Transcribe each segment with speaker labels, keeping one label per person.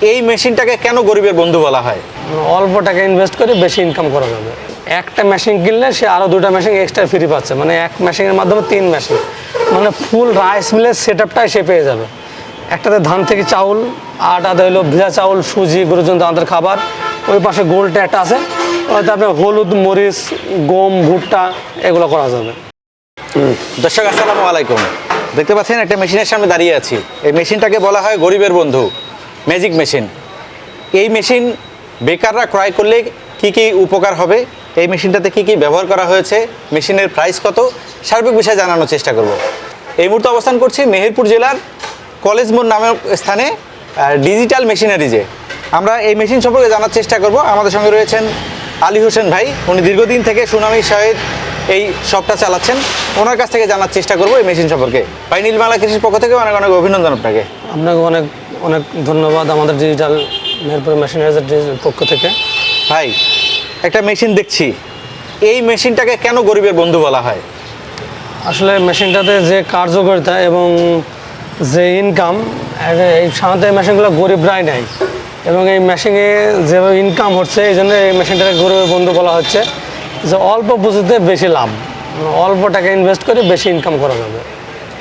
Speaker 1: এই মেশিনটাকে কেন গরিবের বন্ধু বলা হয়?
Speaker 2: অল্প টাকা ইনভেস্ট করে বেশি ইনকাম করা যাবে। একটা মেশিন কিনলে সে আরও দুটা মেশিন এক্সট্রা ফ্রি পাচ্ছে। মানে এক মেশিনের মাধ্যমে তিন মেশিন মানে ফুল রাইস মিলের সেট আপটাই সে পেয়ে যাবে। একটাতে ধান থেকে চাউল আটাতে হলো ভিজা চাউল সুজি গরুজন দাঁতের খাবার। ওই পাশে গোলটা একটা আছে। ওইতে আপনার হলুদ মরিচ গম ভুট্টা এগুলো করা যাবে।
Speaker 1: দর্শক আসসালামু আলাইকুম। দেখতে পাচ্ছেন একটা মেশিনের সামনে দাঁড়িয়ে আছি। এই মেশিনটাকে বলা হয় গরিবের বন্ধু। ম্যাজিক মেশিন এই মেশিন বেকাররা ক্রয় করলে কি কি উপকার হবে? এই মেশিনটাতে কি কি ব্যবহার করা হয়েছে? মেশিনের প্রাইস কত? সার্বিক বিষয়ে জানানোর চেষ্টা করব। এই মুহূর্তে অবস্থান করছি মেহেরপুর জেলার কলেজ মোড় নামক স্থানে ডিজিটাল মেশিনারিজে আমরা এই মেশিন সম্পর্কে জানার চেষ্টা করব। আমাদের সঙ্গে রয়েছেন আলী হোসেন ভাই। উনি দীর্ঘদিন থেকে সুনামি সহিত এই শপটা চালাচ্ছেন। ওনার কাছ থেকে জানার চেষ্টা করব এই মেশিন সম্পর্কে। ভাই, নীলমালা কৃষির পক্ষ থেকে অনেক অনেক অভিনন্দন আপনাকে।
Speaker 2: আপনাকে অনেক অনেক ধন্যবাদ আমাদের ডিজিটাল মেহেরপুর মেশিনারিজের পক্ষ থেকে।
Speaker 1: ভাই একটা মেশিন দেখছি। এই মেশিনটাকে কেন গরিবের বন্ধু বলা হয়?
Speaker 2: আসলে মেশিনটাতে যে কার্যকারিতা এবং যে ইনকাম এই সাধারণত এই মেশিনগুলো গরিবরাই নেয়। এবং এই মেশিনে যেভাবে ইনকাম হচ্ছে এই জন্য এই মেশিনটাকে গরিবের বন্ধু বলা হচ্ছে যে অল্প পুঁজিতে বেশি লাভ। অল্প টাকা ইনভেস্ট করে বেশি ইনকাম করা যাবে।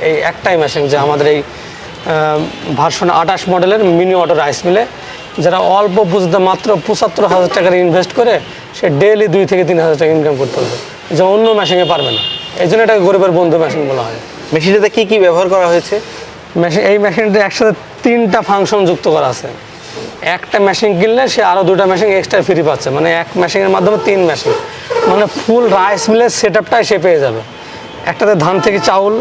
Speaker 2: এই একটাই মেশিন যে আমাদের এই ভার্সন আঠাশ মডেলের মিনি অটো রাইস মিলে যারা অল্প পুঁজিতে মাত্র পঁচাত্তর হাজার টাকার ইনভেস্ট করে সে ডেলি দুই থেকে তিন হাজার টাকা ইনকাম করতে পারবে। যা অন্য মেশিনে পারবে না। এই জন্য এটাকে গরিবের বন্ধু মেশিন বলা হয়।
Speaker 1: মেশিনটাতে কী কী ব্যবহার করা হয়েছে?
Speaker 2: মেশিন এই মেশিনটা একসাথে তিনটা ফাংশন যুক্ত করা আছে। একটা মেশিন কিনলে সে আরও দুটা মেশিন এক্সট্রা ফ্রি পাচ্ছে। মানে এক মেশিনের মাধ্যমে তিন মেশিন মানে ফুল রাইস মিলের সেট আপটাই সে পেয়ে যাবে। একটাতে ধান থেকে চাউল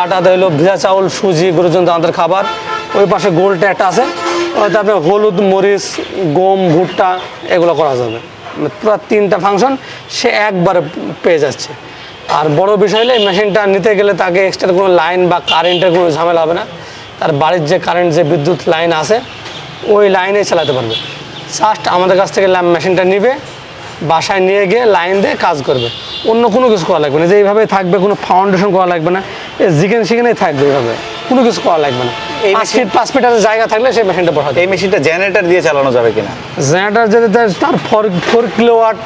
Speaker 2: আটাতে হলো ভেজা চাউল, সুজি গরুজন দাঁতের খাবার। ওই পাশে গোলটা একটা আছে ওইতে আপনার হলুদ, মরিচ, গম, ভুট্টা, এগুলো করা যাবে। মানে পুরো তিনটা ফাংশন সে একবারে পেয়ে যাচ্ছে। আর বড় বিষয় হলে মেশিনটা নিতে গেলে তাকে এক্সট্রা কোনো লাইন বা কারেন্টের কোনো ঝামেলা হবে না। তার বাড়ির যে কারেন্ট যে বিদ্যুৎ লাইন আছে, ওই লাইনে চালাতে পারবে। জাস্ট আমাদের কাছ থেকে মেশিনটা নিবে, বাসায় নিয়ে গিয়ে লাইন দিয়ে কাজ করবে। অন্য কোনো কিছু করা লাগবে না। যে এইভাবে থাকবে কোনো ফাউন্ডেশন করা লাগবে না। যেখানে সেখানেই থাকবে এইভাবে। কোনো কিছু করা লাগবে না।
Speaker 1: এই
Speaker 2: ফিট পাঁচ মিটারের জায়গা থাকলে সেই মেশিনটা বসাতে
Speaker 1: এই মেশিনটা জেনারেটর দিয়ে চালানো যাবে কিনা?
Speaker 2: জেনারেটার যদি তার- ফোর ফোর কিলোওয়াট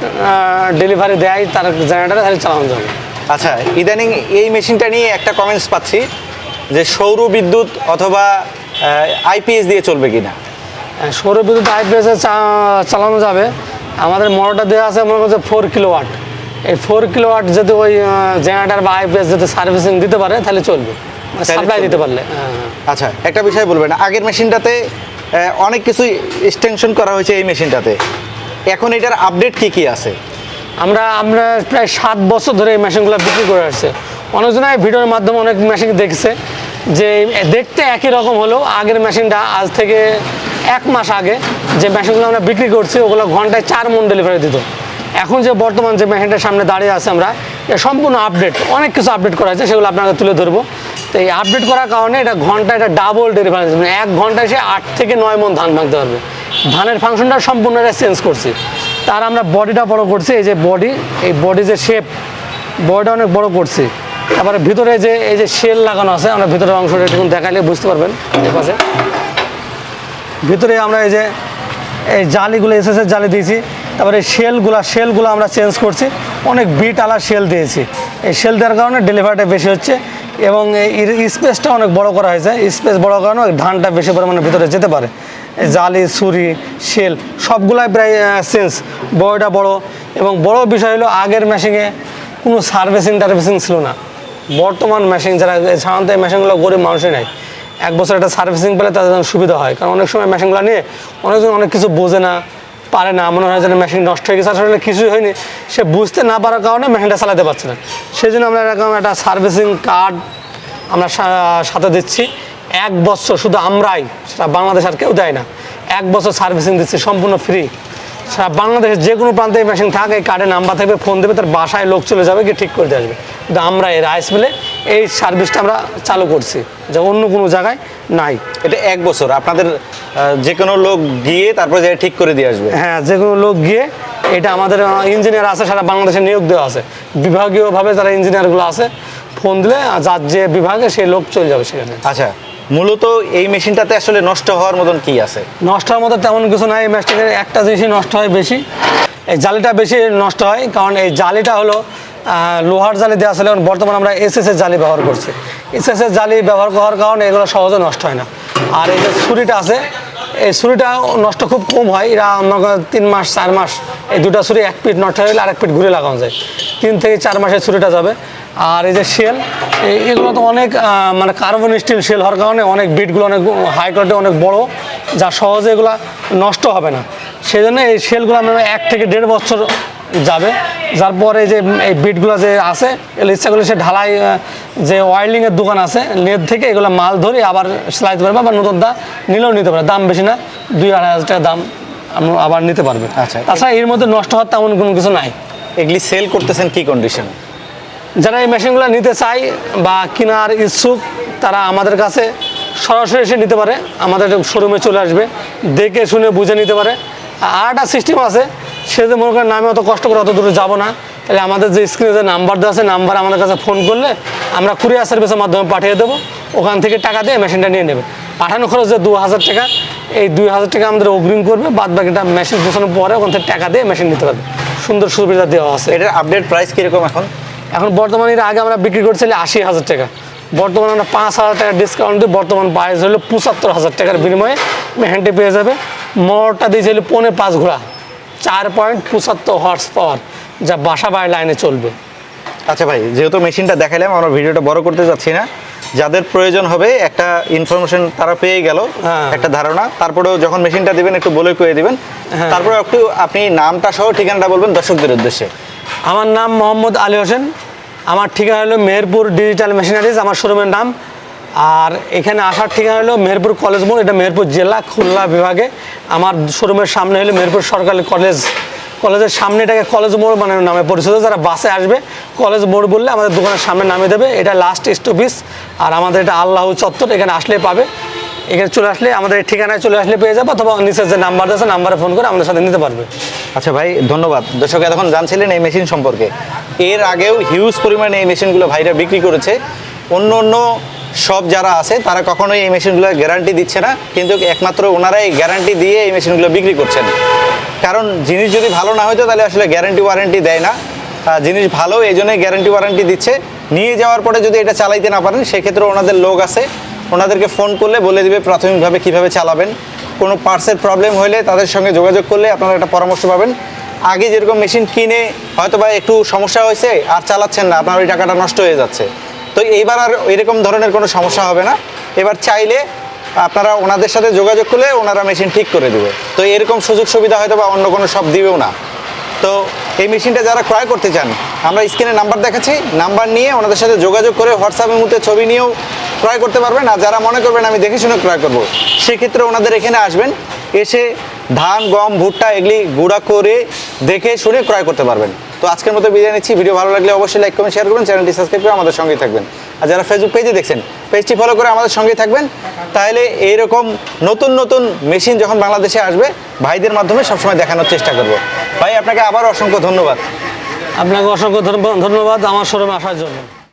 Speaker 2: ডেলিভারি দেয় তার জেনারেটারে তাহলে চালানো যাবে।
Speaker 1: আচ্ছা ইদানিং এই মেশিনটা নিয়ে একটা কমেন্টস পাচ্ছি যে সৌর বিদ্যুৎ অথবা আইপিএস দিয়ে চলবে কিনা?
Speaker 2: হ্যাঁ, সৌর বিদ্যুৎ আইপিএসে চালানো যাবে। আমাদের মোটরটা দেওয়া আছে মনে করছে ফোর কিলোওয়াট এই ফোর কিলোওয়াট যদি ওই জেনারেটার বা আইপিএস যদি সার্ভিসিং দিতে পারে তাহলে চলবে। সাপ্লাই দিতে পারলে হ্যাঁ।
Speaker 1: আচ্ছা একটা বিষয় বলবেন আগের মেশিনটাতে অনেক কিছু এক্সটেনশন করা হয়েছে এই মেশিনটাতে। এখন এটার আপডেট কি কি আছে?
Speaker 2: আমরা আমরা প্রায় সাত বছর ধরে এই মেশিনগুলো বিক্রি করে আসছে। অনেকজন এই ভিডিওর মাধ্যমে অনেক মেশিন দেখছে যে দেখতে একই রকম হলেও আগের মেশিনটা আজ থেকে এক মাস আগে যে মেশিনগুলো আমরা বিক্রি করছি ওগুলো ঘন্টায় চার মন ডেলিভারি দিত। এখন যে বর্তমান যে মেশিনটার সামনে দাঁড়িয়ে আছে আমরা সম্পূর্ণ আপডেট অনেক কিছু আপডেট করা আছে, সেগুলো আপনাকে তুলে ধরবো। তো এই আপডেট করার কারণে এটা ঘণ্টা, এটা ডাবল ডেলিভারি মানে এক ঘন্টায় সে আট থেকে নয় মন ধান ভাঙতে পারবে। ধানের ফাংশনটা সম্পূর্ণ এটা চেঞ্জ করছি। তার আমরা বডিটা বড় করছি, এই যে বডি এই বডি যে শেপ বডিটা অনেক বড় করছি। তারপরে ভিতরে যে, এই যে শেল লাগানো আছে, আমরা ভিতরের অংশটা একটু দেখাইলে বুঝতে পারবেন পাশে। ভিতরে আমরা এই যে, এই জালিগুলো এসএসের জালি দিয়েছি। তারপরে শেলগুলা শেলগুলো আমরা চেঞ্জ করছি। অনেক বিট আলা শেল দিয়েছি। এই শেল দেওয়ার কারণে ডেলিভারিটা বেশি হচ্ছে এবং স্পেসটা অনেক বড় করা হয়েছে। স্পেস বড় কারণে ধানটা বেশি পরিমাণে ভিতরে যেতে পারে। জালি, ছুরি শেল সবগুলাই প্রায় চেঞ্জ বড়টা বড় এবং বড় বিষয় হলো আগের মেশিনে কোনো সার্ভিসিং টার্ভিসিং ছিল না। বর্তমান মেশিন যারা সাধারণত এই মেশিনগুলো গরিব মানুষই নেয়। এক বছর একটা সার্ভিসিং পেলে তাদের সুবিধা হয়। কারণ অনেক সময় মেশিনগুলো নিয়ে অনেকজন অনেক কিছু বোঝে না। পারে না, মনে হয় যেন মেশিন নষ্ট হয়ে গেছে। আসলে কিছুই হয়নি। সে বুঝতে না পারার কারণে মেশিনটা চালাতে পারছে না। সেই জন্য আমরা এরকম একটা সার্ভিসিং কার্ড আমরা সাথে দিচ্ছি। এক বছর শুধু আমরাই, সেটা বাংলাদেশ আর কেউ দেয় না। এক বছর সার্ভিসিং দিচ্ছি, সম্পূর্ণ ফ্রি সারা বাংলাদেশের যে কোনো প্রান্তে মেশিন থাকে কার্ডে নাম্বার থাকবে ফোন দেবে তার বাসায় লোক চলে যাবে গিয়ে ঠিক করে দিয়ে আসবে। কিন্তু আমরা এই রাইস মিলে এই সার্ভিসটা আমরা চালু করছি যা অন্য কোনো জায়গায় নাই।
Speaker 1: এটা এক বছর। আপনাদের যে কোনো লোক গিয়ে তারপরে যাই ঠিক করে দিয়ে আসবে।
Speaker 2: হ্যাঁ যে কোনো লোক গিয়ে এটা আমাদের ইঞ্জিনিয়ার আছে সারা বাংলাদেশে নিয়োগ দেওয়া আছে। বিভাগীয়ভাবে যারা ইঞ্জিনিয়ারগুলো আছে ফোন দিলে যার যে বিভাগে সেই লোক চলে যাবে সেখানে।
Speaker 1: আচ্ছা মূলত এই মেশিনটাতে আসলে নষ্ট হওয়ার মতন কি আছে?
Speaker 2: নষ্ট হওয়ার মতো তেমন কিছু নাই, এই ম্যাচটাকে একটা জিনিসই নষ্ট হয় বেশি। এই জালিটা বেশি নষ্ট হয়, কারণ এই জালিটা হলো লোহার জালি দেওয়া আসলে বর্তমানে আমরা এসএসের জালি ব্যবহার করছি। এসএসের জালি ব্যবহার করার কারণে এগুলো সহজে নষ্ট হয় না। আর এই যে ছুরিটা আছে, এই ছুরিটা নষ্ট খুব কম হয়, এরা মনে তিন মাস, চার মাস, এই দুটা ছুরি এক পিট নষ্ট হয়ে গেলে আরেক পিট ঘুরে লাগানো যায়। তিন থেকে চার মাসের ছুরিটা যাবে। আর এই যে শেল এগুলো তো অনেক মানে কার্বন স্টিল শেল হওয়ার কারণে অনেক বিটগুলো অনেক হাই কোয়ালিটি অনেক বড় যা সহজে এগুলো নষ্ট হবে না। সেই জন্য এই শেলগুলো আমরা এক থেকে দেড় বছর যাবে। যার পরে যে এই বিটগুলো যে আছে এগুলো ইচ্ছা করলে সে ঢালাই যে ওয়াইলিংয়ের দোকান আছে নেট থেকে এগুলো মাল ধরে আবার সেলাই দিতে পারবে বা নতুন দা নিলেও নিতে পারে। দাম বেশি না দুই আড়াই হাজার টাকা দাম আপনি আবার নিতে পারবে।
Speaker 1: আচ্ছা।
Speaker 2: তাছাড়া এর মধ্যে নষ্ট হওয়ার তেমন কোনো কিছু নাই।
Speaker 1: এগুলি সেল করতেছেন কি কন্ডিশন
Speaker 2: যারা এই মেশিনগুলো নিতে চায় বা কেনার ইচ্ছুক, তারা আমাদের কাছে সরাসরি এসে নিতে পারে। আমাদের শোরুমে চলে আসবে, দেখে শুনে বুঝে নিতে পারে। আর একটা সিস্টেম আছে, সে যে মনে করেন নামে অত কষ্ট করে অত দূরে যাব না, তাহলে আমাদের যে স্ক্রিনে যে নাম্বার দেওয়া আছে নাম্বার আমাদের কাছে ফোন করলে আমরা কুরিয়ার সার্ভিসের মাধ্যমে পাঠিয়ে দেবো। ওখান থেকে টাকা দিয়ে মেশিনটা নিয়ে নেবে। পাঠানো খরচ যে দু হাজার টাকা, এই দুই হাজার টাকা আমাদের অগ্রিম করবে, বাদ বাকিটা মেশিন পৌঁছানোর পরে ওখান থেকে টাকা দিয়ে মেশিন নিতে পারবে। সুন্দর সুবিধা দেওয়া আছে।
Speaker 1: এটার আপডেট প্রাইস কীরকম এখন?
Speaker 2: এখন বর্তমানে এর আগে আমরা বিক্রি করছিলাম আশি হাজার টাকা। বর্তমানে আমরা পাঁচ হাজার টাকা ডিসকাউন্ট দিয়ে বর্তমান প্রাইস হলো পঁচাত্তর হাজার টাকার বিনিময়ে মেহেন্টি পেয়ে যাবে। মোটরটা দিয়েছিল পৌনে পাঁচ ঘোড়া চার পয়েন্ট পঁচাত্তর হর্স পাওয়ার যা বাসা বাড়ি লাইনে চলবে।
Speaker 1: আচ্ছা ভাই যেহেতু মেশিনটা দেখালাম আমরা ভিডিওটা বড় করতে যাচ্ছি না। যাদের প্রয়োজন হবে একটা ইনফরমেশন তারা পেয়ে গেল
Speaker 2: হ্যাঁ।
Speaker 1: একটা ধারণা। তারপরেও যখন মেশিনটা দিবেন একটু বলে কয়ে দিবেন।
Speaker 2: হ্যাঁ।
Speaker 1: তারপরে একটু আপনি নামটা সহ ঠিকানাটা বলবেন দর্শকদের উদ্দেশ্যে।
Speaker 2: আমার নাম মোহাম্মদ আলী হোসেন। আমার ঠিকানা হলো মেহেরপুর ডিজিটাল মেশিনারিজ, আমার শোরুমের নাম। আর এখানে আসার ঠিকানা হলো মেহেরপুর কলেজ মোড়, এটা মেহেরপুর জেলা খুলনা বিভাগে। আমার শোরুমের সামনে হলো মেহেরপুর সরকারি কলেজ। কলেজের সামনে এটাকে কলেজ মোড় মানে নামে পরিচিত। যারা বাসে আসবে, কলেজ মোড় বললে আমাদের দোকানের সামনে নামে দেবে। এটা লাস্ট স্টপিস আর আমাদের এটা আল্লাহ চত্বর, এখানে আসলে পাবে। এখানে চলে আসলে আমাদের ঠিকানায় চলে আসলে পেয়ে যাবে, অথবা নিচের যে নাম্বার আছে নাম্বারে ফোন করে আমাদের সাথে নিতে পারবে।
Speaker 1: আচ্ছা ভাই, ধন্যবাদ। দর্শক, এতক্ষণ জানছিলেন এই মেশিন সম্পর্কে। এর আগেও হিউজ পরিমাণে এই মেশিনগুলো ভাইরা বিক্রি করেছে। অন্য অন্য সব যারা আছে, তারা কখনোই এই মেশিনগুলো গ্যারান্টি দিচ্ছে না, কিন্তু একমাত্র ওনারাই গ্যারান্টি দিয়ে এই মেশিনগুলো বিক্রি করছেন। কারণ জিনিস যদি ভালো না হতো তাহলে আসলে গ্যারান্টি ওয়ারেন্টি দেয় না। জিনিস ভালো, এই জন্যই গ্যারান্টি ওয়ারেন্টি দিচ্ছে। নিয়ে যাওয়ার পরে যদি এটা চালাইতে না পারেন, সেক্ষেত্রে ওনাদের লোক আছে। ওনাদেরকে ফোন করলে বলে দিবে প্রাথমিকভাবে কীভাবে চালাবেন। কোনো পার্টসের প্রবলেম হলে তাদের সঙ্গে যোগাযোগ করলে আপনারা একটা পরামর্শ পাবেন। আগে যেরকম মেশিন কিনে হয়তো বা একটু সমস্যা হয়েছে, আর চালাচ্ছেন না, আপনার ওই টাকাটা নষ্ট হয়ে যাচ্ছে। তো এইবার আর এরকম ধরনের কোনো সমস্যা হবে না। এবার চাইলে আপনারা ওনাদের সাথে যোগাযোগ করলে ওনারা মেশিন ঠিক করে দেবে। তো এরকম সুযোগ সুবিধা হয়তো বা অন্য কোনো সব দিবেও না। তো এই মেশিনটা যারা ক্রয় করতে চান, আমরা স্ক্রিনে নাম্বার দেখাচ্ছি, নাম্বার নিয়ে ওনাদের সাথে যোগাযোগ করে হোয়াটসঅ্যাপের মধ্যে ছবি নিয়েও ক্রয় করতে পারবেন। আর যারা মনে করবেন আমি দেখে শুনে ক্রয় করব, সেক্ষেত্রে ওনাদের এখানে আসবেন, এসে ধান, গম, ভুট্টা এগুলি গুঁড়া করে দেখে শুনে ক্রয় করতে পারবেন। তো আজকের মতো বিদায় নিচ্ছি। ভিডিও ভালো লাগলে অবশ্যই লাইক কমেন্ট শেয়ার করবেন। চ্যানেলটি সাবস্ক্রাইব করে আমাদের সঙ্গেই থাকবেন। আর যারা ফেসবুক পেজে দেখছেন পেজটি ফলো করে আমাদের সঙ্গে থাকবেন। তাহলে এইরকম নতুন নতুন মেশিন যখন বাংলাদেশে আসবে, ভাইদের মাধ্যমে সবসময় দেখানোর চেষ্টা করব। ভাই, আপনাকে আবার অসংখ্য ধন্যবাদ।
Speaker 2: আপনাকে অসংখ্য ধন্যবাদ আমার শোরুমে আসার জন্য।